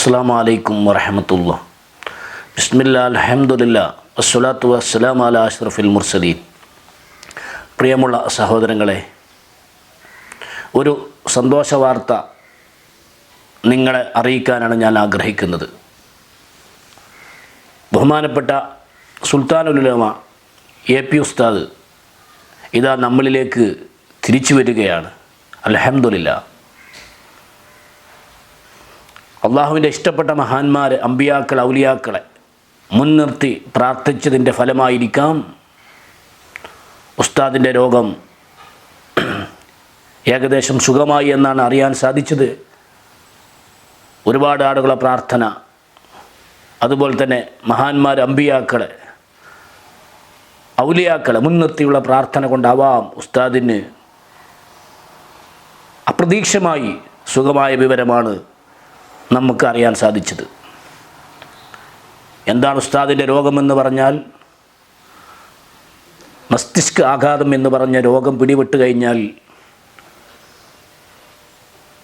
അസ്സാം വലൈക്കും വറഹമത്തുള്ള. ബിസ്മില്ല അലഹമുല്ല വസ്സലാത്തു വസ്സലാം അല അഷ്റഫുൽ മുർസലീൻ. പ്രിയമുള്ള സഹോദരങ്ങളെ ഒരു സന്തോഷ വാർത്ത നിങ്ങളെ അറിയിക്കാനാണ് ഞാൻ ആഗ്രഹിക്കുന്നത്. ബഹുമാനപ്പെട്ട സുൽത്താനുലുലമ എ പി ഉസ്താദ് ഇതാ നമ്മളിലേക്ക് തിരിച്ചു വരികയാണ്. അലഹമുല്ല അള്ളാഹുവിന്റെ ഇഷ്ടപ്പെട്ട മഹാന്മാർ അമ്പിയാക്കൾ ഔലിയാക്കളെ മുൻനിർത്തി പ്രാർത്ഥിച്ചതിന്റെ ഫലമായിരിക്കാം ഉസ്താദിന്റെ രോഗം. ഏകദേശം സുഖമായി എന്നാണ് അറിയാൻ സാധിച്ചത്. ഒരുപാട് ആളുകളെ പ്രാർത്ഥന. അതുപോലെ തന്നെ മഹാന്മാർ അമ്പിയാക്കളെ ഔലിയാക്കളെ മുൻനിർത്തിയുള്ള പ്രാർത്ഥന കൊണ്ടാവാം ഉസ്താദിന്. അപ്രതീക്ഷമായി സുഖമായ വിവരമാണ് നമുക്ക് അറിയാൻ സാധിച്ചത്. എന്താണ് ഉസ്താദിന്റെ രോഗമെന്ന് പറഞ്ഞാൽ? മസ്തിഷ്ക ആഘാതം എന്ന് പറഞ്ഞ രോഗം പിടിപെട്ട് കഴിഞ്ഞാൽ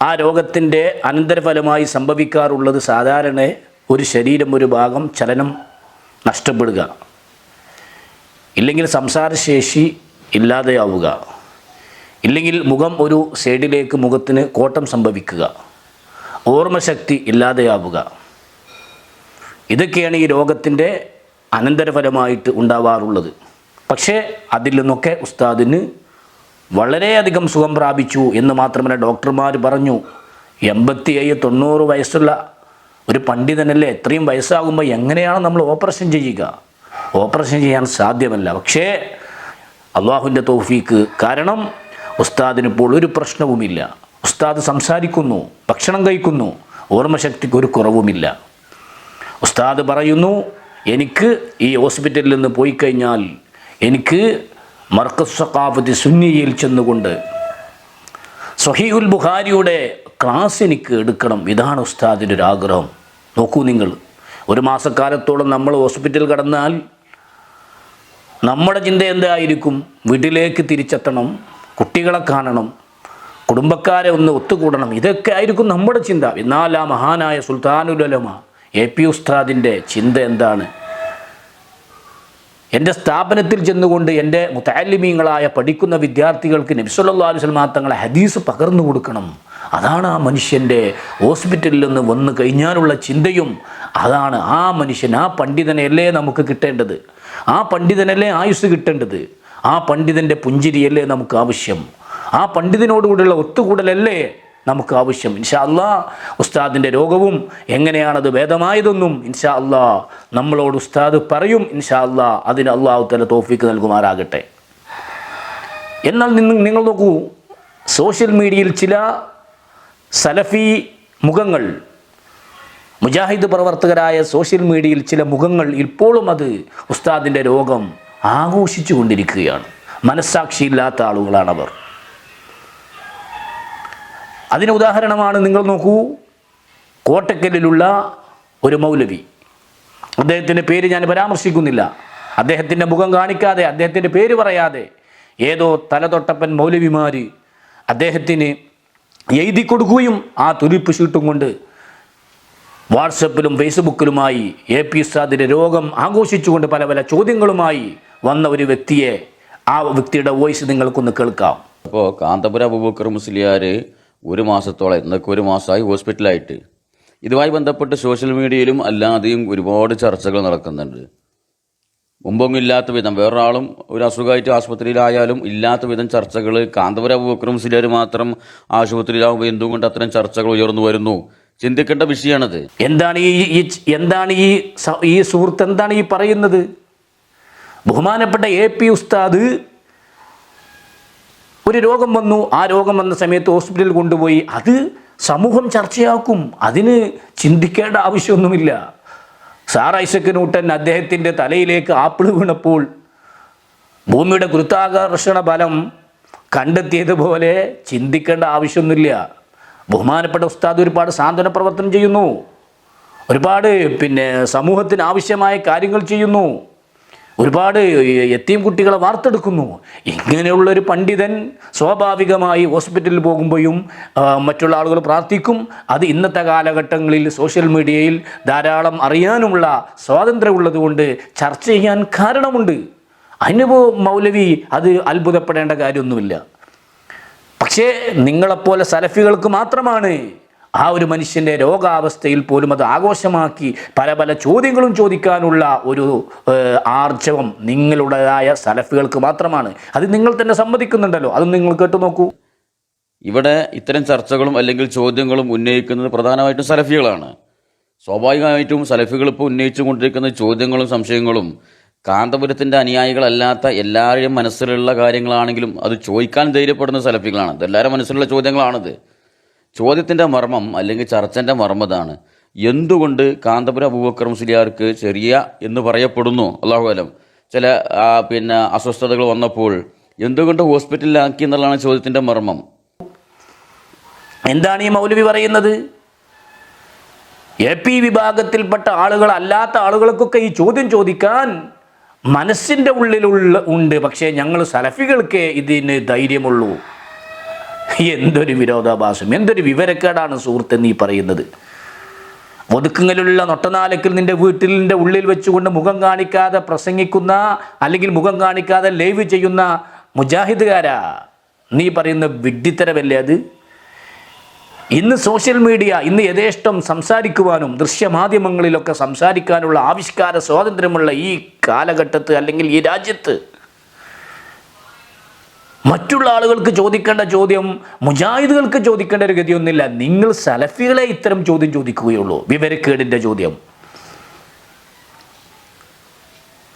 ആ രോഗത്തിന്റെ അനന്തരഫലമായി സംഭവിക്കാറുള്ളത് സാധാരണ ഒരു ശരീരം ഒരു ഭാഗം ചലനം നഷ്ടപ്പെടുക. ഇല്ലെങ്കിൽ സംസാരശേഷി ഇല്ലാതെയാവുക. ഇല്ലെങ്കിൽ മുഖം ഒരു സൈഡിലേക്ക് മുഖത്തിന് കോട്ടം സംഭവിക്കുക. ഓർമ്മശക്തി ഇല്ലാതെയാവുക. ഇതൊക്കെയാണ് ഈ രോഗത്തിന്റെ അനന്തരഫലമായിട്ട് ഉണ്ടാവാറുള്ളത്. പക്ഷേ അതിൽ നിന്നൊക്കെ ഉസ്താദിന് വളരെയധികം സുഖം പ്രാപിച്ചു എന്ന് മാത്രമല്ല ഡോക്ടർമാർ പറഞ്ഞു. എൺപത്തി ഏഴ് തൊണ്ണൂറ് വയസ്സുള്ള ഒരു പണ്ഡിതനല്ലേ? എത്രയും വയസ്സാകുമ്പോൾ എങ്ങനെയാണ് നമ്മൾ ഓപ്പറേഷൻ ചെയ്യുക? ഓപ്പറേഷൻ ചെയ്യാൻ സാധ്യമല്ല. പക്ഷേ അള്ളാഹുവിന്റെ തോഫീക്ക് കാരണം ഉസ്താദിന് ഇപ്പോൾ ഒരു പ്രശ്നവുമില്ല. ഉസ്താദ് സംസാരിക്കുന്നു ഭക്ഷണം കഴിക്കുന്നു ഓർമ്മശക്തിക്ക് ഒരു കുറവുമില്ല. ഉസ്താദ് പറയുന്നു എനിക്ക് ഈ ഹോസ്പിറ്റലിൽ നിന്ന് പോയി കഴിഞ്ഞാൽ എനിക്ക് മർക്കസ് സഖാഫത്തി സുന്നിയിൽ ചെന്നുകൊണ്ട് സഹീഉൽ ബുഖാരിയുടെ ക്ലാസ് എനിക്ക് എടുക്കണം. ഇതാണ് ഉസ്താദിന്റെ ഒരു ആഗ്രഹം. നോക്കൂ നിങ്ങൾ ഒരു മാസക്കാലത്തോളം നമ്മൾ ഹോസ്പിറ്റൽ കടന്നാൽ നമ്മുടെ ചിന്ത എന്തായിരിക്കും? വീട്ടിലേക്ക് തിരിച്ചെത്തണം കുട്ടികളെ കാണണം കുടുംബക്കാരെ ഒന്ന് ഒത്തുകൂടണം. ഇതൊക്കെ ആയിരിക്കും നമ്മുടെ ചിന്ത. എന്നാൽ ആ മഹാനായ സുൽത്താനുലമ എ പി ഉസ്താദിന്റെ ചിന്ത എന്താണ്? എന്റെ സ്ഥാപനത്തിൽ ചെന്നുകൊണ്ട് എന്റെ മുത്താലിമീങ്ങളായ പഠിക്കുന്ന വിദ്യാർത്ഥികൾക്ക് നബിസ്വല്ലാ അലുസ്ലമാ തങ്ങളെ ഹദീസ് പകർന്നു കൊടുക്കണം. അതാണ് ആ മനുഷ്യന്റെ ഹോസ്പിറ്റലിൽ നിന്ന് വന്നു കഴിഞ്ഞാലുള്ള ചിന്തയും. അതാണ് ആ മനുഷ്യൻ ആ പണ്ഡിതനെയല്ലേ നമുക്ക് കിട്ടേണ്ടത്? ആ പണ്ഡിതനല്ലേ ആയുസ് കിട്ടേണ്ടത്? ആ പണ്ഡിതന്റെ പുഞ്ചിരിയല്ലേ നമുക്ക് ആവശ്യം? ആ പണ്ഡിതനോടുകൂടിയുള്ള ഒത്തുകൂടലല്ലേ നമുക്ക് ആവശ്യം. ഇൻഷാ അല്ലാ ഉസ്താദിന്റെ രോഗവും എങ്ങനെയാണത് ഭേദമായതെന്നും ഇൻഷാ അല്ലാ നമ്മളോട് ഉസ്താദ് പറയും ഇൻഷാ അല്ലാ അതിന് അള്ളാഹു തല തോഫിക്ക് നൽകുമാറാകട്ടെ. എന്നാൽ നിങ്ങൾ നിങ്ങൾ നോക്കൂ സോഷ്യൽ മീഡിയയിൽ ചില സലഫി മുഖങ്ങൾ മുജാഹിദ് പ്രവർത്തകരായ സോഷ്യൽ മീഡിയയിൽ ചില മുഖങ്ങൾ ഇപ്പോഴും അത് ഉസ്താദിന്റെ രോഗം ആഘോഷിച്ചു കൊണ്ടിരിക്കുകയാണ് മനസ്സാക്ഷിയില്ലാത്ത ആളുകളാണവർ. അതിന് ഉദാഹരണമാണ് നിങ്ങൾ നോക്കൂ. കോട്ടക്കലിലുള്ള ഒരു മൗലവി. അദ്ദേഹത്തിന്റെ പേര് ഞാൻ പരാമർശിക്കുന്നില്ല. അദ്ദേഹത്തിന്റെ മുഖം കാണിക്കാതെ അദ്ദേഹത്തിന്റെ പേര് പറയാതെ ഏതോ തലതൊട്ടപ്പൻ മൗലവിമാർ അദ്ദേഹത്തിന് എഴുതി കൊടുക്കുകയും ആ തുലിപ്പ് ഷീട്ടും കൊണ്ട് വാട്സപ്പിലും ഫേസ്ബുക്കിലുമായി എ പി ഉസ്താദിന്റെ രോഗം ആഘോഷിച്ചുകൊണ്ട് പല പല ചോദ്യങ്ങളുമായി വന്ന ഒരു വ്യക്തിയെ ആ വ്യക്തിയുടെ വോയിസ് നിങ്ങൾക്കൊന്ന് കേൾക്കാം. അപ്പോൾ കാന്തപുര അബൂബക്കർ മുസ്ലിയാർ ഒരു മാസത്തോളം എന്തൊക്കെ ഒരു മാസമായി ഹോസ്പിറ്റലായിട്ട്. ഇതുമായി ബന്ധപ്പെട്ട് സോഷ്യൽ മീഡിയയിലും അല്ലാതെയും ഒരുപാട് ചർച്ചകൾ നടക്കുന്നുണ്ട്. മുമ്പൊന്നും ഇല്ലാത്ത വിധം വേറൊരാളും ഒരു അസുഖമായിട്ട് ആശുപത്രിയിലായാലും ഇല്ലാത്ത വിധം ചർച്ചകൾ. കാന്തപുര അബൂബക്കർ സിലർ മാത്രം ആശുപത്രിയിലാവുമ്പോൾ എന്തുകൊണ്ട് അത്തരം ചർച്ചകൾ ഉയർന്നു വരുന്നു? ചിന്തിക്കേണ്ട വിഷയമാണത്. എന്താണ് ഈ എന്താണ് ഈ ഈ സുഹൃത്ത് എന്താണ് ഈ പറയുന്നത്? ബഹുമാനപ്പെട്ട എ പി ഉസ്താദ് ഒരു രോഗം വന്നു ആ രോഗം വന്ന സമയത്ത് ഹോസ്പിറ്റലിൽ കൊണ്ടുപോയി. അത് സമൂഹം ചർച്ചയാക്കും. അതിന് ചിന്തിക്കേണ്ട ആവശ്യമൊന്നുമില്ല. സാർ ഐസക് ന്യൂട്ടൻ അദ്ദേഹത്തിന്റെ തലയിലേക്ക് ആപ്പിൾ വീണപ്പോൾ ഭൂമിയുടെ ഗുരുത്താകർഷണ ബലം കണ്ടെത്തിയതുപോലെ ചിന്തിക്കേണ്ട ആവശ്യമൊന്നുമില്ല. ബഹുമാനപ്പെട്ട ഉസ്താദ് ഒരുപാട് സാന്ത്വന പ്രവർത്തനം ചെയ്യുന്നു. ഒരുപാട് പിന്നെ സമൂഹത്തിന് ആവശ്യമായ കാര്യങ്ങൾ ചെയ്യുന്നു. ഒരുപാട് എത്തിയും കുട്ടികളെ വാർത്തെടുക്കുന്നു. ഇങ്ങനെയുള്ളൊരു പണ്ഡിതൻ സ്വാഭാവികമായി ഹോസ്പിറ്റലിൽ പോകുമ്പോഴും മറ്റുള്ള ആളുകൾ പ്രാർത്ഥിക്കും. അത് ഇന്നത്തെ കാലഘട്ടങ്ങളിൽ സോഷ്യൽ മീഡിയയിൽ ധാരാളം അറിയാനുമുള്ള സ്വാതന്ത്ര്യമുള്ളത് കൊണ്ട് ചർച്ച ചെയ്യാൻ കാരണമുണ്ട്. അനുഭവ മൗലവി അത് അത്ഭുതപ്പെടേണ്ട കാര്യമൊന്നുമില്ല. പക്ഷേ നിങ്ങളെപ്പോലെ സലഫികൾക്ക് മാത്രമാണ് ആ ഒരു മനുഷ്യന്റെ രോഗാവസ്ഥയിൽ പോലും അത് ആഘോഷമാക്കി പല പല ചോദ്യങ്ങളും ചോദിക്കാനുള്ള ഒരു ആർജവം നിങ്ങളുടേതായ സലഫുകൾക്ക് മാത്രമാണ്. അത് നിങ്ങൾ തന്നെ സമ്മതിക്കുന്നുണ്ടല്ലോ. അത് നിങ്ങൾ കേട്ടു നോക്കൂ. ഇവിടെ ഇത്തരം ചർച്ചകളും അല്ലെങ്കിൽ ചോദ്യങ്ങളും ഉന്നയിക്കുന്നത് പ്രധാനമായിട്ടും സലഫികളാണ്. സ്വാഭാവികമായിട്ടും സലഫികൾ ഇപ്പോൾ ഉന്നയിച്ചു കൊണ്ടിരിക്കുന്ന ചോദ്യങ്ങളും സംശയങ്ങളും കാന്തപുരത്തിന്റെ അനുയായികളല്ലാത്ത എല്ലാവരുടെയും മനസ്സിലുള്ള കാര്യങ്ങളാണെങ്കിലും അത് ചോദിക്കാൻ ധൈര്യപ്പെടുന്ന സലഫികളാണ്. ഇതെല്ലാവരും മനസ്സിലുള്ള ചോദ്യങ്ങളാണിത്. ചോദ്യത്തിന്റെ മർമ്മം അല്ലെങ്കിൽ ചർച്ചന്റെ മർമ്മതാണ് എന്തുകൊണ്ട് കാന്തപുര അബൂബക്കർ മുസ്ലിയാർക്ക് ചെറിയ എന്ന് പറയപ്പെടുന്നു? അള്ളാഹു അലം. ചില പിന്നെ അസ്വസ്ഥതകൾ വന്നപ്പോൾ എന്തുകൊണ്ട് ഹോസ്പിറ്റലിലാക്കി എന്നുള്ളതാണ് ചോദ്യത്തിന്റെ മർമ്മം. എന്താണ് ഈ മൗലവി പറയുന്നത്? എ പി വിഭാഗത്തിൽപ്പെട്ട ആളുകൾ അല്ലാത്ത ആളുകൾക്കൊക്കെ ഈ ചോദ്യം ചോദിക്കാൻ മനസ്സിന്റെ ഉള്ളിലുള്ള ഉണ്ട്. പക്ഷേ ഞങ്ങൾ സലഫികൾക്ക് ഇതിന് ധൈര്യമുള്ളൂ. എന്തൊരു വിരോധാഭാസം എന്തൊരു വിവരക്കേടാണ് സുഹൃത്ത് നീ പറയുന്നത്? ഒതുക്കുങ്ങലുള്ള നൊട്ടനാലക്കിൽ നിന്റെ വീട്ടിലിന്റെ ഉള്ളിൽ വെച്ചുകൊണ്ട് മുഖം കാണിക്കാതെ പ്രസംഗിക്കുന്ന അല്ലെങ്കിൽ മുഖം കാണിക്കാതെ ലൈവ് ചെയ്യുന്ന മുജാഹിദുകാരാ? നീ പറയുന്ന വിഡ്ഢിത്തരമല്ലേ അത്? ഇന്ന് സോഷ്യൽ മീഡിയ ഇന്ന് യഥേഷ്ടം സംസാരിക്കുവാനും ദൃശ്യമാധ്യമങ്ങളിലൊക്കെ സംസാരിക്കാനുള്ള ആവിഷ്കാര സ്വാതന്ത്ര്യമുള്ള ഈ കാലഘട്ടത്ത് അല്ലെങ്കിൽ ഈ രാജ്യത്ത് മറ്റുള്ള ആളുകൾക്ക് ചോദിക്കേണ്ട ചോദ്യം മുജാഹിദുകൾക്ക് ചോദിക്കേണ്ട ഒരു ഗതിയൊന്നുമില്ല. നിങ്ങൾ സലഫികളെ ഇത്തരം ചോദ്യം ചോദിക്കുകയുള്ളൂ. വിവരക്കേടിന്റെ ചോദ്യം.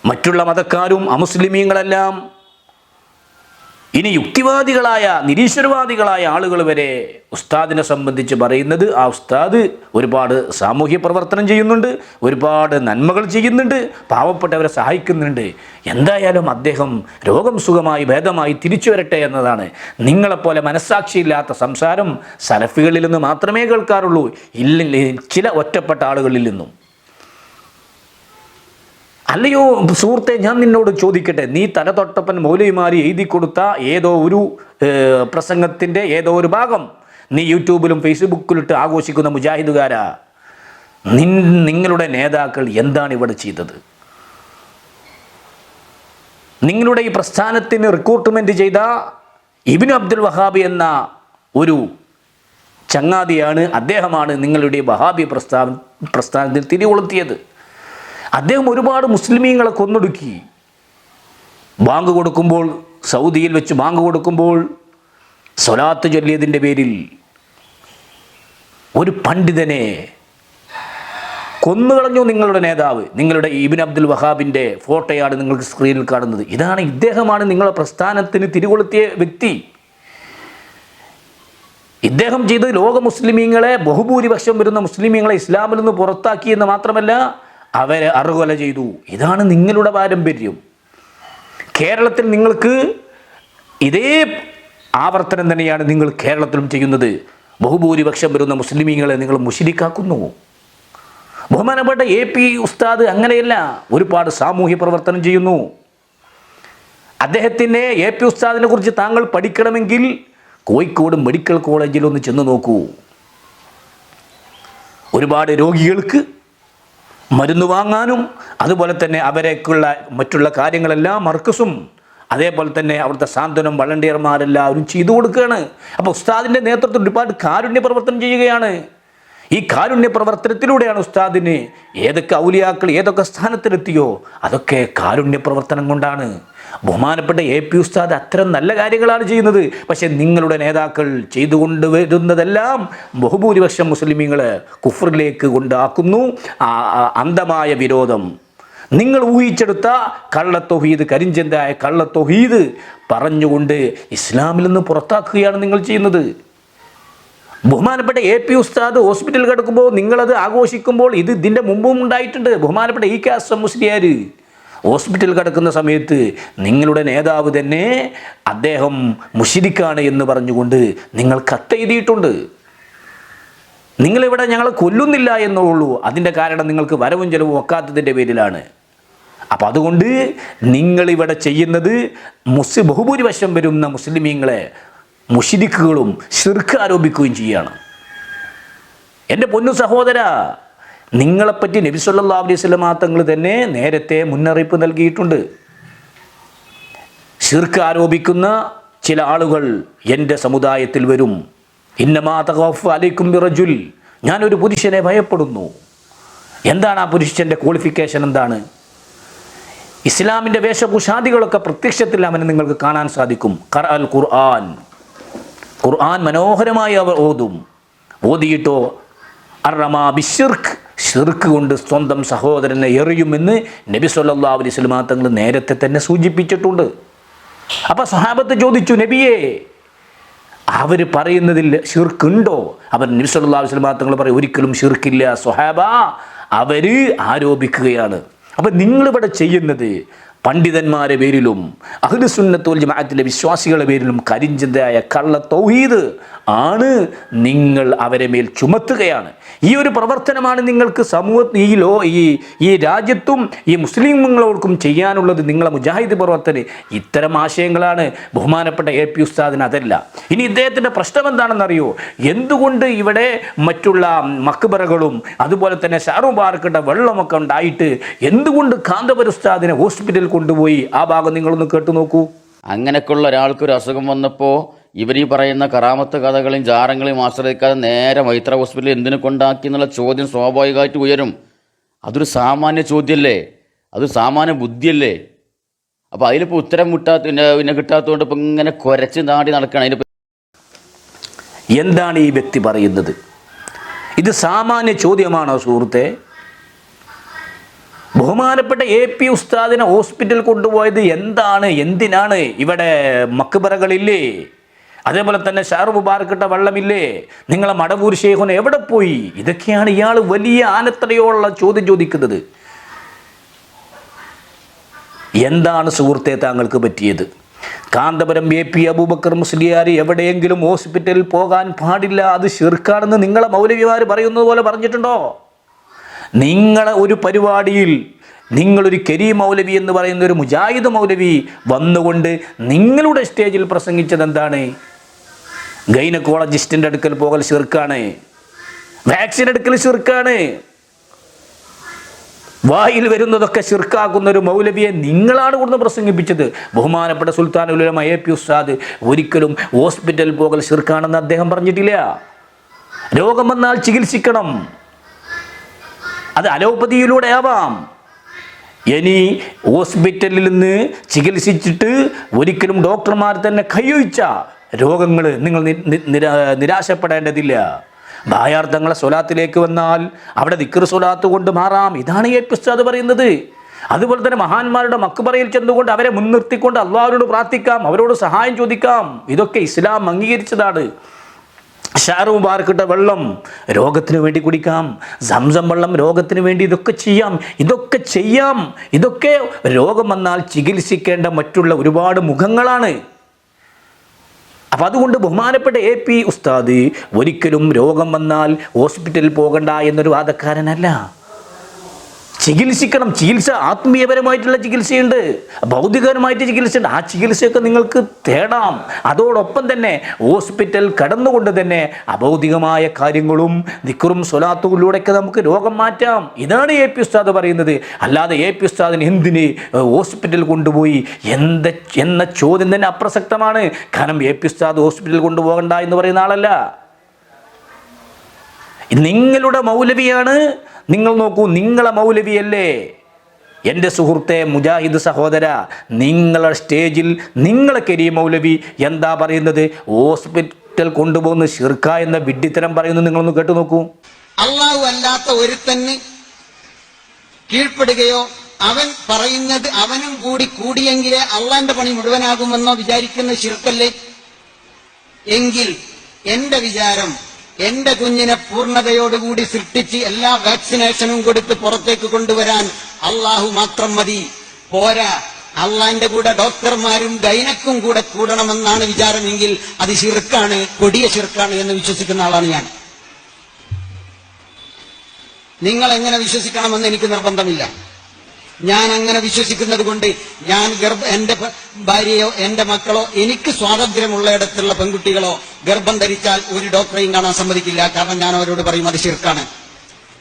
മറ്റുള്ള മതക്കാരും അമുസ്ലിമീങ്ങളെല്ലാം ഇനി യുക്തിവാദികളായ നിരീശ്വരവാദികളായ ആളുകൾ വരെ ഉസ്താദിനെ സംബന്ധിച്ച് പറയുന്നത് ആ ഉസ്താദ് ഒരുപാട് സാമൂഹ്യ പ്രവർത്തനം ചെയ്യുന്നുണ്ട് ഒരുപാട് നന്മകൾ ചെയ്യുന്നുണ്ട് പാവപ്പെട്ടവരെ സഹായിക്കുന്നുണ്ട്. എന്തായാലും അദ്ദേഹം രോഗം സുഖമായി ഭേദമായി തിരിച്ചു വരട്ടെ എന്നതാണ്. നിങ്ങളെപ്പോലെ മനസ്സാക്ഷിയില്ലാത്ത സംസാരം സലഫികളിൽ നിന്ന് മാത്രമേ കേൾക്കാറുള്ളൂ. ഇല്ലെങ്കിൽ ചില ഒറ്റപ്പെട്ട ആളുകളിൽ നിന്നും. അല്ലയോ സുഹൃത്തെ ഞാൻ നിന്നോട് ചോദിക്കട്ടെ. നീ തലതൊട്ടപ്പൻ മൗലവിമാരി എഴുതി കൊടുത്ത ഏതോ ഒരു പ്രസംഗത്തിന്റെ ഏതോ ഒരു ഭാഗം നീ യൂട്യൂബിലും ഫേസ്ബുക്കിലിട്ട് ആഘോഷിക്കുന്ന മുജാഹിദുകാരാ. നിൻ നിങ്ങളുടെ നേതാക്കൾ എന്താണ് ഇവിടെ ചെയ്തത്? നിങ്ങളുടെ ഈ പ്രസ്ഥാനത്തിന് റിക്രൂട്ട്മെന്റ് ചെയ്ത ഇബിൻ അബ്ദുൽ വഹാബ് എന്ന ഒരു ചങ്ങാതിയാണ് അദ്ദേഹമാണ് നിങ്ങളുടെ വഹാബി പ്രസ്ഥാന പ്രസ്ഥാനത്തിൽ തിരികൊളുത്തിയത്. അദ്ദേഹം ഒരുപാട് മുസ്ലിമീങ്ങളെ കൊന്നൊടുക്കി. ബാങ്ക് കൊടുക്കുമ്പോൾ സൗദിയിൽ വെച്ച് ബാങ്ക് കൊടുക്കുമ്പോൾ സ്വലാത്ത് ചൊല്ലിയതിന്റെ പേരിൽ ഒരു പണ്ഡിതനെ കൊന്നുകളഞ്ഞു നിങ്ങളുടെ നേതാവ്. നിങ്ങളുടെ ഇബിൻ അബ്ദുൽ വഹാബിന്റെ ഫോട്ടോയാണ് നിങ്ങൾക്ക് സ്ക്രീനിൽ കാണുന്നത്. ഇതാണ് ഇദ്ദേഹമാണ് നിങ്ങളുടെ പ്രസ്ഥാനത്തിന് തിരികൊളുത്തിയ വ്യക്തി. ഇദ്ദേഹം ചെയ്ത് ലോക മുസ്ലിമീങ്ങളെ ബഹുഭൂരിപക്ഷം വരുന്ന മുസ്ലിമീങ്ങളെ ഇസ്ലാമിൽ നിന്ന് പുറത്താക്കി എന്ന് മാത്രമല്ല അവരെ അറുകൊല ചെയ്തു. ഇതാണ് നിങ്ങളുടെ പാരമ്പര്യം. കേരളത്തിൽ നിങ്ങൾക്ക് ഇതേ ആവർത്തനം തന്നെയാണ് നിങ്ങൾ കേരളത്തിലും ചെയ്യുന്നത്. ബഹുഭൂരിപക്ഷം വരുന്ന മുസ്ലിമീങ്ങളെ നിങ്ങൾ മുഷിരിക്കാക്കുന്നു. ബഹുമാനപ്പെട്ട എ പി ഉസ്താദ് അങ്ങനെയല്ല ഒരുപാട് സാമൂഹ്യ പ്രവർത്തനം ചെയ്യുന്നു. അദ്ദേഹത്തിനെ എ പി ഉസ്താദിനെ കുറിച്ച് താങ്കൾ പഠിക്കണമെങ്കിൽ കോഴിക്കോട് മെഡിക്കൽ കോളേജിൽ ഒന്ന് ചെന്ന് നോക്കൂ. ഒരുപാട് രോഗികൾക്ക് മരുന്ന് വാങ്ങാനും അതുപോലെ തന്നെ അവരേക്കുള്ള മറ്റുള്ള കാര്യങ്ങളെല്ലാം മർക്കസും. അതേപോലെ തന്നെ അവിടുത്തെ സാന്ത്വനം വളണ്ടിയർമാരെല്ലാവരും ചെയ്തു കൊടുക്കുകയാണ്. അപ്പോൾ ഉസ്താദിന്റെ നേതൃത്വത്തിൽ ഒരുപാട് കാരുണ്യ പ്രവർത്തനം ചെയ്യുകയാണ്. ഈ കാരുണ്യ പ്രവർത്തനത്തിലൂടെയാണ് ഉസ്താദിന് ഏതൊക്കെ ഔലിയാക്കൾ ഏതൊക്കെ സ്ഥാനത്തിലെത്തിയോ അതൊക്കെ കാരുണ്യ പ്രവർത്തനം കൊണ്ടാണ്. ബഹുമാനപ്പെട്ട എ പി ഉസ്താദ് അത്തരം നല്ല കാര്യങ്ങളാണ് ചെയ്യുന്നത്. പക്ഷെ നിങ്ങളുടെ നേതാക്കൾ ചെയ്തുകൊണ്ട് വരുന്നതെല്ലാം ബഹുഭൂരിപക്ഷം മുസ്ലിമീങ്ങളെ കുഫറിലേക്ക് കൊണ്ടാക്കുന്നു. അന്ധമായ വിരോധം. നിങ്ങൾ ഊഹിച്ചെടുത്ത കള്ളത്തൊഹീദ് കരിഞ്ചന്തായ കള്ളത്തൊഹീദ് പറഞ്ഞുകൊണ്ട് ഇസ്ലാമിൽ നിന്ന് പുറത്താക്കുകയാണ് നിങ്ങൾ ചെയ്യുന്നത്. ബഹുമാനപ്പെട്ട എ പി ഉസ്താദ് ഹോസ്പിറ്റലിൽ കിടക്കുമ്പോൾ നിങ്ങളത് ആഘോഷിക്കുമ്പോൾ ഇത് ഇതിന്റെ മുമ്പും ഉണ്ടായിട്ടുണ്ട്. ബഹുമാനപ്പെട്ട ഇ കെ അസം മുസ്ലിയാർ ഹോസ്പിറ്റലിൽ കിടക്കുന്ന സമയത്ത് നിങ്ങളുടെ നേതാവ് തന്നെ അദ്ദേഹം മുഷിരിക്കാണ് എന്ന് പറഞ്ഞുകൊണ്ട് നിങ്ങൾ കത്തെഴുതിയിട്ടുണ്ട് നിങ്ങളിവിടെ ഞങ്ങളെ കൊല്ലുന്നില്ല എന്നുള്ളൂ. അതിന്റെ കാരണം നിങ്ങൾക്ക് വരവും ചെലവും ഒക്കാത്തതിന്റെ പേരിലാണ്. അപ്പം അതുകൊണ്ട് നിങ്ങളിവിടെ ചെയ്യുന്നത് മുസ് ബഹുഭൂരിപക്ഷം വരുന്ന മുസ്ലിമീങ്ങളെ മുഷിരിക്കുകളും ശിർക്ക് ആരോപിക്കുകയും ചെയ്യുകയാണ് എന്റെ പൊന്നു സഹോദര നിങ്ങളെപ്പറ്റി നബിസ്വല്ലാ അലൈഹി വസല്ലമ തങ്ങൾ തന്നെ നേരത്തെ മുന്നറിയിപ്പ് നൽകിയിട്ടുണ്ട്. ശിർക്ക് ആരോപിക്കുന്ന ചില ആളുകൾ എന്റെ സമുദായത്തിൽ വരും. ഇന്നമാ തഖഫ് അലൈക്കും ബിറജുൽ. ഞാനൊരു പുരുഷനെ ഭയപ്പെടുന്നു. എന്താണ് ആ പുരുഷന്റെ ക്വാളിഫിക്കേഷൻ എന്താണ്? ഇസ്ലാമിന്റെ വേഷഭൂഷാദികളൊക്കെ പ്രത്യക്ഷത്തിൽ അവനെ നിങ്ങൾക്ക് കാണാൻ സാധിക്കും. ഖർ അൽ ഖുർആൻ. ഖുർആൻ മനോഹരമായി അവർ ഓതും. ഓതിയിട്ടോ അറമാ ബിഷിർക്ക് ഷിർക്ക് കൊണ്ട് സ്വന്തം സഹോദരനെ എറിയുമെന്ന് നബി സല്ലാ അലൈഹി വസല്ലമ തങ്ങൾ നേരത്തെ തന്നെ സൂചിപ്പിച്ചിട്ടുണ്ട്. അപ്പം സഹാബത്ത് ചോദിച്ചു നബിയെ അവർ പറയുന്നതിൽ ഷിർക്കുണ്ടോ അവർ നബി സല്ലാ അലൈഹി വസല്ലമ തങ്ങൾ പറയും ഒരിക്കലും ഷിർക്കില്ല സുഹാബ അവർ ആരോപിക്കുകയാണ്. അപ്പം നിങ്ങളിവിടെ ചെയ്യുന്നത് പണ്ഡിതന്മാരെ പേരിലും അഹ്ലുസുന്നത്തുൽ ജമാഅത്തിലെ വിശ്വാസികളുടെ പേരിലും കരിഞ്ചന്തയായ കള്ള തൗഹീദ് ആണ് നിങ്ങൾ അവരെ മേൽ ചുമത്തുകയാണ്. ഈ ഒരു പ്രവർത്തനമാണ് നിങ്ങൾക്ക് സമൂഹ ഈ ലോ ഈ ഈ രാജ്യത്തും ഈ മുസ്ലിങ്ങളോർക്കും ചെയ്യാനുള്ളത് നിങ്ങളെ മുജാഹിദ് പ്രവർത്തന ഇത്തരം ആശയങ്ങളാണ് ബഹുമാനപ്പെട്ട എ പി ഉസ്താദിന് അതല്ല. ഇനി ഇദ്ദേഹത്തിന്റെ പ്രശ്നം എന്താണെന്നറിയോ? എന്തുകൊണ്ട് ഇവിടെ മറ്റുള്ള മക്ബറകളും അതുപോലെ തന്നെ ഷാറുബാർക്കിന്റെ വെള്ളമൊക്കെ ഉണ്ടായിട്ട് എന്തുകൊണ്ട് കാന്തപുര ഉസ്താദിനെ ഹോസ്പിറ്റലിൽ കൊണ്ടുപോയി. ആ ഭാഗം നിങ്ങളൊന്ന് കേട്ടു നോക്കൂ. അങ്ങനെയൊക്കെയുള്ള ഒരാൾക്കൊരു അസുഖം വന്നപ്പോൾ ഇവരീ പറയുന്ന കറാമത്ത് കഥകളെയും ജാറങ്ങളെയും ആശ്രയിക്കാതെ നേരെ മൈത്ര ഹോസ്പിറ്റലിൽ എന്തിനു കൊണ്ടാക്കി എന്നുള്ള ചോദ്യം സ്വാഭാവികമായിട്ട് ഉയരും. അതൊരു സാമാന്യ ചോദ്യമല്ലേ? അത് സാമാന്യ ബുദ്ധിയല്ലേ? അപ്പോൾ അതിലിപ്പോൾ ഉത്തരം മുട്ടാത്ത പിന്നെ പിന്നെ കിട്ടാത്തതുകൊണ്ട് ഇപ്പം ഇങ്ങനെ കുരച്ച് നാടി നടക്കണം. അതിന് എന്താണ് ഈ വ്യക്തി പറയുന്നത്? ഇത് സാമാന്യ ചോദ്യമാണോ സുഹൃത്തെ? ബഹുമാനപ്പെട്ട എ പി ഉസ്താദിനെ ഹോസ്പിറ്റൽ കൊണ്ടുപോയത് എന്താണ്? എന്തിനാണ്? ഇവിടെ മക്ബറകളില്ലേ? അതേപോലെ തന്നെ ഷാറു മുബാർക്കിട്ട വെള്ളമില്ലേ? നിങ്ങളെ മടവൂർ ഷേഖുൻ എവിടെ പോയി? ഇതൊക്കെയാണ് ഇയാൾ വലിയ ആനത്തടയോളം ചോദ്യം ചോദിക്കുന്നത്. എന്താണ് സുഹൃത്തെ താങ്കൾക്ക് പറ്റിയത്? കാന്തപുരം എ പി അബൂബക്കർ മുസ്ലിയാർ എവിടെയെങ്കിലും ഹോസ്പിറ്റലിൽ പോകാൻ പാടില്ല അത് ശിർക്കാണെന്ന് നിങ്ങളെ മൗലവിമാർ പറയുന്നത് പോലെ പറഞ്ഞിട്ടുണ്ടോ? നിങ്ങളെ ഒരു പരിപാടിയിൽ നിങ്ങളൊരു കരീം മൗലവി എന്ന് പറയുന്ന ഒരു മുജാഹിദ് മൗലവി വന്നുകൊണ്ട് നിങ്ങളുടെ സ്റ്റേജിൽ പ്രസംഗിച്ചത് എന്താണ്? ഗൈനക്കോളജിസ്റ്റിന്റെ അടുക്കൽ പോകൽ ചെറുക്കാണ് വാക്സിൻ എടുക്കൽ ചെറുക്കാണ് വായിൽ വരുന്നതൊക്കെ ശിർക്കാക്കുന്ന ഒരു മൗലവിയെ നിങ്ങളാണ് കൊണ്ട് പ്രസംഗിപ്പിച്ചത്. ബഹുമാനപ്പെട്ട സുൽത്താൻ ഉലമ എ പി ഉസ്താദ് ഒരിക്കലും ഹോസ്പിറ്റൽ പോകൽ ശിർക്കാണെന്ന് അദ്ദേഹം പറഞ്ഞിട്ടില്ല. രോഗം വന്നാൽ ചികിത്സിക്കണം. അത് അലോപ്പതിയിലൂടെ ആവാം ഇനി ഹോസ്പിറ്റലിൽ നിന്ന് ചികിത്സിച്ചിട്ട് ഒരിക്കലും ഡോക്ടർമാർ തന്നെ കയ്യൊഴിച്ച രോഗങ്ങൾ നിങ്ങൾ നിരാശപ്പെടേണ്ടതില്ല. ഭായാർത്ഥങ്ങളെ സ്വലാത്തിലേക്ക് വന്നാൽ അവിടെ ദിക്കർ സ്വലാത്ത് കൊണ്ട് മാറാം. ഇതാണ് എ ഉസ്താദ് പറയുന്നത്. അതുപോലെ തന്നെ മഹാന്മാരുടെ മക്കുപറയിൽ ചെന്നുകൊണ്ട് അവരെ മുൻനിർത്തിക്കൊണ്ട് അള്ളാഹുവിനോട് പ്രാർത്ഥിക്കാം. അവരോട് സഹായം ചോദിക്കാം. ഇതൊക്കെ ഇസ്ലാം അംഗീകരിച്ചതാണ്. ഷാറു മുബാർക്കിട്ട വെള്ളം രോഗത്തിന് വേണ്ടി കുടിക്കാം. സംസം വെള്ളം രോഗത്തിന് വേണ്ടി ഇതൊക്കെ ചെയ്യാം. ഇതൊക്കെ ചെയ്യാം. ഇതൊക്കെ രോഗം വന്നാൽ ചികിത്സിക്കേണ്ട മറ്റുള്ള ഒരുപാട് മുഖങ്ങളാണ്. അപ്പം അതുകൊണ്ട് ബഹുമാനപ്പെട്ട എ പി ഉസ്താദ് ഒരിക്കലും രോഗം വന്നാൽ ഹോസ്പിറ്റലിൽ പോകണ്ട എന്നൊരു വാദക്കാരനല്ല. ചികിത്സിക്കണം. ചികിത്സ ആത്മീയപരമായിട്ടുള്ള ചികിത്സയുണ്ട്. ഭൗതികപരമായിട്ട് ചികിത്സയുണ്ട്. ആ ചികിത്സയൊക്കെ നിങ്ങൾക്ക് തേടാം. അതോടൊപ്പം തന്നെ ഹോസ്പിറ്റൽ കടന്നുകൊണ്ട് തന്നെ അഭൗതികമായ കാര്യങ്ങളും ദിക്കറും സ്വലാത്തുകളിലൂടെയൊക്കെ നമുക്ക് രോഗം മാറ്റാം. ഇതാണ് എ പി ഉസ്താദ് പറയുന്നത്. അല്ലാതെ എ പി ഉസ്താദിന് എന്തിന് ഹോസ്പിറ്റൽ കൊണ്ടുപോയി? എന്ത എന്ന ചോദ്യം തന്നെ അപ്രസക്തമാണ്. കാരണം എ പി ഉസ്താദ് ഹോസ്പിറ്റൽ കൊണ്ടുപോകണ്ട എന്ന് പറയുന്ന ആളല്ല. നിങ്ങളുടെ മൗലവിയാണ്. നിങ്ങൾ നോക്കൂ നിങ്ങളെ മൗലവിയല്ലേ? എന്റെ സുഹൃത്തെ മുജാഹിദ് സഹോദര നിങ്ങളെ സ്റ്റേജിൽ നിങ്ങളെ കരീം മൗലവി എന്താ പറയുന്നത്? ഹോസ്പിറ്റൽ കൊണ്ടുപോകുന്ന ഷിർക്ക എന്ന വിഡ്ഢിത്തരം പറയുന്നത് നിങ്ങളൊന്ന് കേട്ടു നോക്കൂ. അള്ളാഹു അല്ലാത്ത ഒരുത്തന് കീഴ്പ്പെടുകയോ അവൻ പറയുന്നത് അവനും കൂടി കൂടിയെങ്കിലേ അള്ളാന്റെ പണി മുഴുവനാകുമെന്നോ വിചാരിക്കുന്ന ശിർക്കല്ലേ എങ്കിൽ എന്റെ വിചാരം എന്റെ കുഞ്ഞിനെ പൂർണതയോടുകൂടി സൃഷ്ടിച്ച് എല്ലാ വാക്സിനേഷനും കൊടുത്ത് പുറത്തേക്ക് കൊണ്ടുവരാൻ അള്ളാഹു മാത്രം മതി. പോരാ. അള്ളാന്റെ കൂടെ ഡോക്ടർമാരും ഗൈനക്കും കൂടെ കൂടണമെന്നാണ് വിചാരമെങ്കിൽ അത് ശിർക്കാണ് കൊടിയ ശിർക്കാണ് എന്ന് വിശ്വസിക്കുന്ന ആളാണ് ഞാൻ. നിങ്ങൾ എങ്ങനെ വിശ്വസിക്കണമെന്ന് എനിക്ക് നിർബന്ധമില്ല. ഞാൻ അങ്ങനെ വിശ്വസിക്കുന്നത് കൊണ്ട് ഞാൻ ഗർഭ എന്റെ ഭാര്യയോ എന്റെ മക്കളോ എനിക്ക് സ്വാതന്ത്ര്യമുള്ളയിടത്തുള്ള പെൺകുട്ടികളോ ഗർഭം ധരിച്ചാൽ ഒരു ഡോക്ടറെയും കാണാൻ സമ്മതിക്കില്ല. കാരണം ഞാൻ അവരോട് പറയും അത് ശിർക്കാണ്.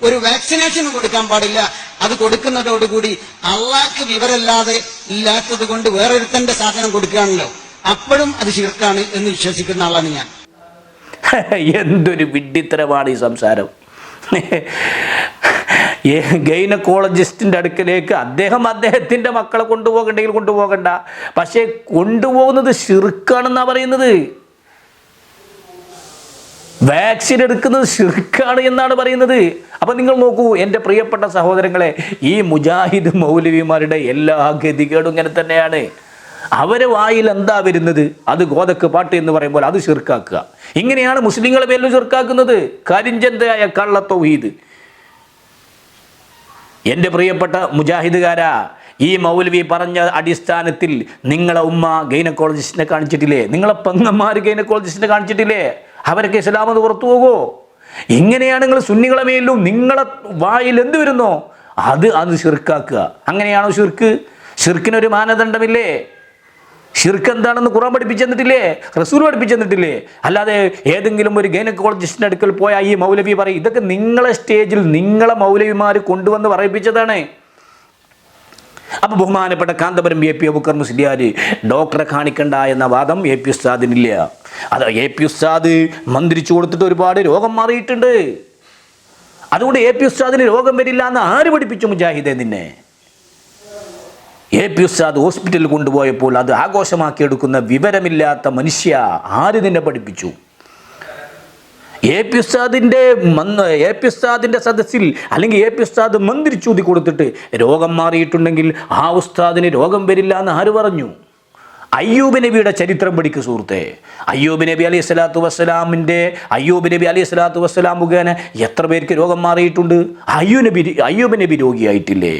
ഒരു വാക്സിനേഷൻ കൊടുക്കാൻ പാടില്ല. അത് കൊടുക്കുന്നതോടുകൂടി അള്ളാക്ക് വിവരല്ലാതെ ഇല്ലാത്തത് കൊണ്ട് വേറൊരുത്തന്റെ സാധനം കൊടുക്കുകയാണല്ലോ. അപ്പോഴും അത് ശിർക്കാണ് എന്ന് വിശ്വസിക്കുന്ന ആളാണ് ഞാൻ. എന്തൊരു വിഡ്ഢിത്തരമാണ് ഈ സംസാരം. ഗൈനക്കോളജിസ്റ്റിന്റെ അടുക്കലേക്ക് അദ്ദേഹം അദ്ദേഹത്തിന്റെ മക്കളെ കൊണ്ടുപോകണ്ടെങ്കിൽ കൊണ്ടുപോകണ്ട. പക്ഷേ കൊണ്ടുപോകുന്നത് ഷിർക്കാണെന്നാണ് പറയുന്നത്. വാക്സിൻ എടുക്കുന്നത് ശിർക്കാണ് എന്നാണ് പറയുന്നത്. അപ്പം നിങ്ങൾ നോക്കൂ എന്റെ പ്രിയപ്പെട്ട സഹോദരങ്ങളെ ഈ മുജാഹിദ് മൗലവിമാരുടെ എല്ലാ ഗതികേടും ഇങ്ങനെ തന്നെയാണ്. അവരെ വായിൽ എന്താ വരുന്നത്? അത് ഗോതക്ക് പാട്ട് എന്ന് പറയുമ്പോൾ അത് ചെറുക്കാക്കുക ഇങ്ങനെയാണ് മുസ്ലിങ്ങളെ പേരിൽ ചെറുക്കാക്കുന്നത് കരിഞ്ചന്തയായ കള്ള തൗഹീദ് എന്റെ പ്രിയപ്പെട്ട മുജാഹിദുകാരാ ഈ മൗലവി പറഞ്ഞ അടിസ്ഥാനത്തിൽ നിങ്ങളെ ഉമ്മ ഗൈനക്കോളജിസ്റ്റിനെ കാണിച്ചിട്ടില്ലേ? നിങ്ങളെ പെങ്ങന്മാർ ഗൈനക്കോളജിസ്റ്റിനെ കാണിച്ചിട്ടില്ലേ? അവരൊക്കെ ഇസ്ലാമെന്ന് പുറത്തു പോകുമോ ഇങ്ങനെയാണ് നിങ്ങൾ സുന്നികളെ മേലും നിങ്ങളെ വായിൽ എന്ത് വരുന്നോ? അത് അത് ശിർക്കാക്കുക. അങ്ങനെയാണോ ശിർക്ക്? ശിർക്കിനൊരു മാനദണ്ഡമില്ലേ? ഷിർക്ക് എന്താണെന്ന് ഖുറാൻ പഠിപ്പിച്ചു തന്നിട്ടില്ലേ റസൂൽ പഠിപ്പിച്ചു തന്നിട്ടില്ലേ അല്ലാതെ ഏതെങ്കിലും ഒരു ഗൈനക്കോളജിസ്റ്റിന്റെ അടുക്കൽ പോയ ഈ മൗലവി പറയും ഇതൊക്കെ നിങ്ങളെ സ്റ്റേജിൽ നിങ്ങളെ മൗലവിമാർ കൊണ്ടുവന്ന് പറയിപ്പിച്ചതാണ്. അപ്പൊ ബഹുമാനപ്പെട്ട കാന്തപുരം എ പി അബുക്കർ മുസ്ലിയാർ ഡോക്ടറെ കാണിക്കണ്ട എന്ന വാദം എ പി ഉസ്താദിനില്ല. അത് എ പി ഉസ്താദ് മന്ത്രിച്ചു കൊടുത്തിട്ട് ഒരുപാട് രോഗം മാറിയിട്ടുണ്ട്. അതുകൊണ്ട് എ പി ഉസ്താദിന് രോഗം വരില്ല എന്ന് ആര് പഠിപ്പിച്ചു മുജാഹിദെ നിന്നെ? എ പി ഉസ്താദ് ഹോസ്പിറ്റലിൽ കൊണ്ടുപോയപ്പോൾ അത് ആഘോഷമാക്കിയെടുക്കുന്ന വിവരമില്ലാത്ത മനുഷ്യ ആര് നിന്നെ പഠിപ്പിച്ചു? എ പി ഉസ്താദിന്റെ എ പി ഉസ്താദിന്റെ സദസ്സിൽ അല്ലെങ്കിൽ എ പി ഉസ്താദ് മന്ത്രിച്ചൂതി കൊടുത്തിട്ട് രോഗം മാറിയിട്ടുണ്ടെങ്കിൽ ആ ഉസ്താദിന് രോഗം വരില്ല എന്ന് ആര് പറഞ്ഞു? അയ്യൂബ് നബിയുടെ ചരിത്രം പഠിക്കു സുഹൃത്തെ. അയ്യൂബ് നബി അലൈഹി സ്വലാത്തു വസ്സലാമിന്റെ അയ്യൂബ് നബി അലൈഹി സ്വലാത്തു വസ്സലാം മുഖേന എത്ര പേർക്ക് രോഗം മാറിയിട്ടുണ്ട്? അയ്യൂ നബി അയ്യൂബ് നബി രോഗിയായിട്ടില്ലേ?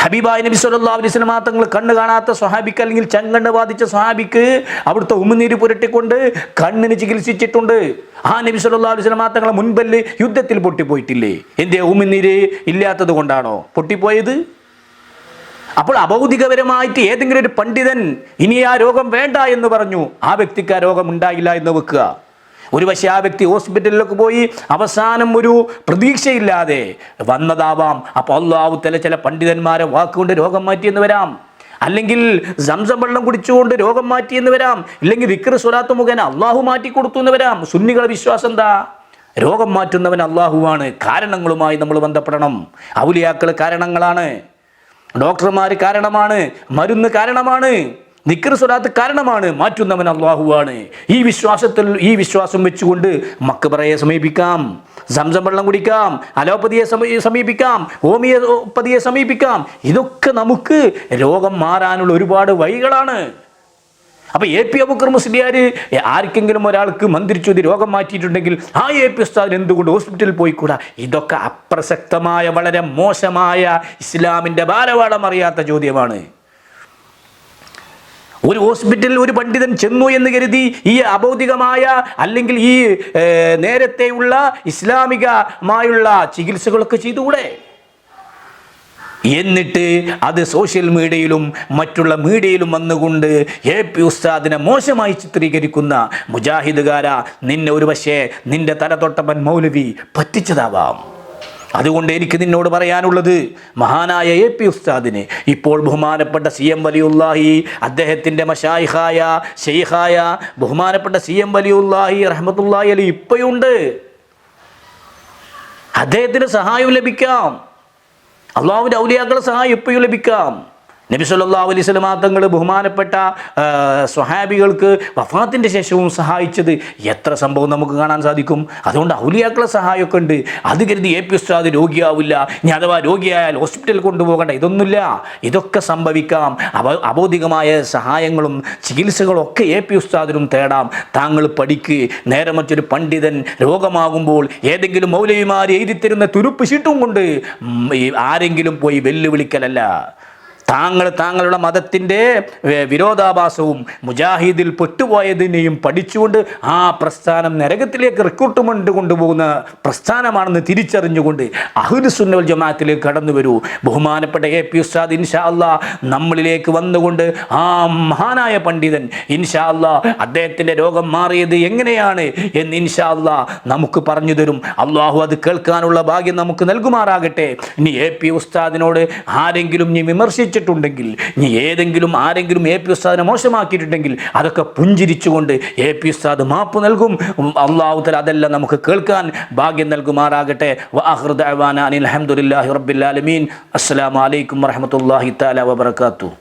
ഹബീബായ് നബി അലൈഹി വസല്ലം തങ്ങൾ കണ്ണ് കാണാത്ത സ്വഹാബിക്ക് അല്ലെങ്കിൽ ചങ്കണ്ണ് ബാധിച്ച സ്വഹാബിക്ക് അവിടുത്തെ ഉമിനീര് പുരട്ടിക്കൊണ്ട് കണ്ണിന് ചികിത്സിച്ചിട്ടുണ്ട്. ആ നബി അലൈഹി വസല്ലം തങ്ങളെ മുൻപല്ല് യുദ്ധത്തിൽ പൊട്ടിപ്പോയിട്ടില്ലേ? എന്തേ ഉമിനീര് ഇല്ലാത്തത് കൊണ്ടാണോ പൊട്ടിപ്പോയത്? അപ്പോൾ അഭൗതികപരമായിട്ട് ഏതെങ്കിലും ഒരു പണ്ഡിതൻ ഇനി ആ രോഗം വേണ്ട എന്ന് പറഞ്ഞു. ആ വ്യക്തിക്ക് ആ രോഗം ഉണ്ടായില്ല എന്ന് വെക്കുക. ഒരു പക്ഷേ ആ വ്യക്തി ഹോസ്പിറ്റലിലൊക്കെ പോയി അവസാനം ഒരു പ്രതീക്ഷയില്ലാതെ വന്നതാവാം. അപ്പോൾ അള്ളാഹു തല ചില പണ്ഡിതന്മാരെ വാക്കുകൊണ്ട് രോഗം മാറ്റിയെന്ന് വരാം. അല്ലെങ്കിൽ സംസം വെള്ളം കുടിച്ചുകൊണ്ട് രോഗം മാറ്റിയെന്ന് വരാം. ഇല്ലെങ്കിൽ വിക്ര സ്വലാത്ത് മുഖേന അള്ളാഹു മാറ്റി കൊടുത്തു എന്ന് വരാം. സുന്നികളെ വിശ്വാസം എന്താ? രോഗം മാറ്റുന്നവൻ അള്ളാഹുവാണ് കാരണങ്ങളുമായി നമ്മൾ ബന്ധപ്പെടണം. ഔലിയാക്കൾ കാരണങ്ങളാണ്. ഡോക്ടർമാർ കാരണമാണ്. മരുന്ന് കാരണമാണ്. നിക്കർ സ്വലാത്ത് കാരണമാണ്. മാറ്റുന്നവൻ അള്ളാഹുവാണ്. ഈ വിശ്വാസത്തിൽ ഈ വിശ്വാസം വെച്ചുകൊണ്ട് മക്കബറയെ സമീപിക്കാം. സംസം വെള്ളം കുടിക്കാം. അലോപ്പതിയെ സമീ- സമീപിക്കാം. ഹോമിയോപ്പതിയെ സമീപിക്കാം. ഇതൊക്കെ നമുക്ക് രോഗം മാറാനുള്ള ഒരുപാട് വഴികളാണ്. അപ്പൊ എ പി അബുക്കർ മുസ്ലിയാർ ആർക്കെങ്കിലും ഒരാൾക്ക് മന്ത്രിച്ചു രോഗം മാറ്റിയിട്ടുണ്ടെങ്കിൽ ആ എ പി ഉസ്താദിന് എന്തുകൊണ്ട് ഹോസ്പിറ്റലിൽ പോയിക്കൂടാ? ഇതൊക്കെ അപ്രസക്തമായ വളരെ മോശമായ ഇസ്ലാമിന്റെ ഭാരവാളം അറിയാത്ത ചോദ്യമാണ്. ഒരു ഹോസ്പിറ്റലിൽ ഒരു പണ്ഡിതൻ ചെന്നു എന്ന് കരുതി ഈ അബൗദികമായ അല്ലെങ്കിൽ ഈ നേരത്തെയുള്ള ഇസ്ലാമികമായുള്ള ചികിത്സകളൊക്കെ ചെയ്തുകൂടെ? എന്നിട്ട് അത് സോഷ്യൽ മീഡിയയിലും മറ്റുള്ള മീഡിയയിലും വന്നുകൊണ്ട് എ പി ഉസ്താദിനെ മോശമായി ചിത്രീകരിക്കുന്ന മുജാഹിദുകാര നിന്നെ ഒരു പക്ഷേ നിന്റെ തലതൊട്ടപ്പൻ മൗലവി പറ്റിച്ചതാവാം. അതുകൊണ്ട് എനിക്ക് നിന്നോട് പറയാനുള്ളത് മഹാനായ എ പി ഉസ്താദിന് ഇപ്പോൾ ബഹുമാനപ്പെട്ട സി എം വലിയുല്ലാഹി അദ്ദേഹത്തിന്റെ മഷായിഹായ ഷെയ്ഹായ ബഹുമാനപ്പെട്ട സി എം വലിയുല്ലാഹി റഹമത്തുല്ലാഹി അലി ഇപ്പോഴുണ്ട് അദ്ദേഹത്തിന് സഹായം ലഭിക്കാം. അള്ളാഹുവിന്റെ ഔലിയാക്കളുടെ സഹായം ഇപ്പോഴും ലഭിക്കാം. നബി സല്ലല്ലാഹു അലൈഹി തങ്ങൾ ബഹുമാനപ്പെട്ട സ്വഹാബികൾക്ക് വഫാത്തിന്റെ ശേഷവും സഹായിച്ചത് എത്ര സംഭവം നമുക്ക് കാണാൻ സാധിക്കും? അതുകൊണ്ട് ഔലിയാക്കളെ സഹായമൊക്കെ ഉണ്ട്. അത് കരുതി എ പി ഉസ്താദ് രോഗിയാവില്ല. ഇനി അഥവാ രോഗിയായാൽ ഹോസ്പിറ്റലിൽ കൊണ്ടുപോകണ്ട. ഇതൊന്നുമില്ല. ഇതൊക്കെ സംഭവിക്കാം. അവ അബോധികമായ സഹായങ്ങളും ചികിത്സകളും ഒക്കെ എ പി ഉസ്താദിനും തേടാം. താങ്കൾ പഠിക്ക്. നേരെ മറ്റൊരു പണ്ഡിതൻ രോഗമാകുമ്പോൾ ഏതെങ്കിലും മൗലവിമാർ എഴുതിത്തരുന്ന തുരുപ്പ് ചീട്ടും കൊണ്ട് ആരെങ്കിലും പോയി വെല്ലുവിളിക്കലല്ല. താങ്കൾ താങ്കളുടെ മതത്തിന്റെ വിരോധാഭാസവും മുജാഹിദിൽ പെട്ടുപോയതിനെയും പഠിച്ചുകൊണ്ട് ആ പ്രസ്ഥാനം നരകത്തിലേക്ക് റിക്രൂട്ട്മെന്റ് കൊണ്ടുപോകുന്ന പ്രസ്ഥാനമാണെന്ന് തിരിച്ചറിഞ്ഞുകൊണ്ട് അഹുദുസുന്നൽ ജമാഅത്തിലേക്ക് കടന്നു വരൂ. ബഹുമാനപ്പെട്ട എ പി ഉസ്താദ് ഇൻഷാ അല്ലാ നമ്മളിലേക്ക് വന്നുകൊണ്ട് ആ മഹാനായ പണ്ഡിതൻ ഇൻഷാ അല്ലാ അദ്ദേഹത്തിന്റെ രോഗം മാറിയത് എങ്ങനെയാണ് എന്ന് ഇൻഷാ അല്ലാ നമുക്ക് പറഞ്ഞു തരും. അള്ളാഹു അത് കേൾക്കാനുള്ള ഭാഗ്യം നമുക്ക് നൽകുമാറാകട്ടെ. ഇനി എ പി ഉസ്താദിനോട് ആരെങ്കിലും നീ വിമർശിച്ചിട്ടുണ്ടെങ്കിൽ നീ ഏതെങ്കിലും ആരെങ്കിലും എ പി ഉസ്താദിനെ മോശമാക്കിയിട്ടുണ്ടെങ്കിൽ അതൊക്കെ പുഞ്ചിരിച്ചുകൊണ്ട് എ പി ഉസ്താദ് മാപ്പ് നൽകും. അള്ളാഹു തല അതെല്ലാം നമുക്ക് കേൾക്കാൻ ഭാഗ്യം നൽകുമാറാകട്ടെ. വാഹൃദ് ദഅവാന അനിൽ ഹംദുലില്ലാഹി റബ്ബിൽ ആലമീൻ. അസ്സലാമു അലൈക്കും വറഹ്മത്തുള്ളാഹി തആല വബറകാതുഹു.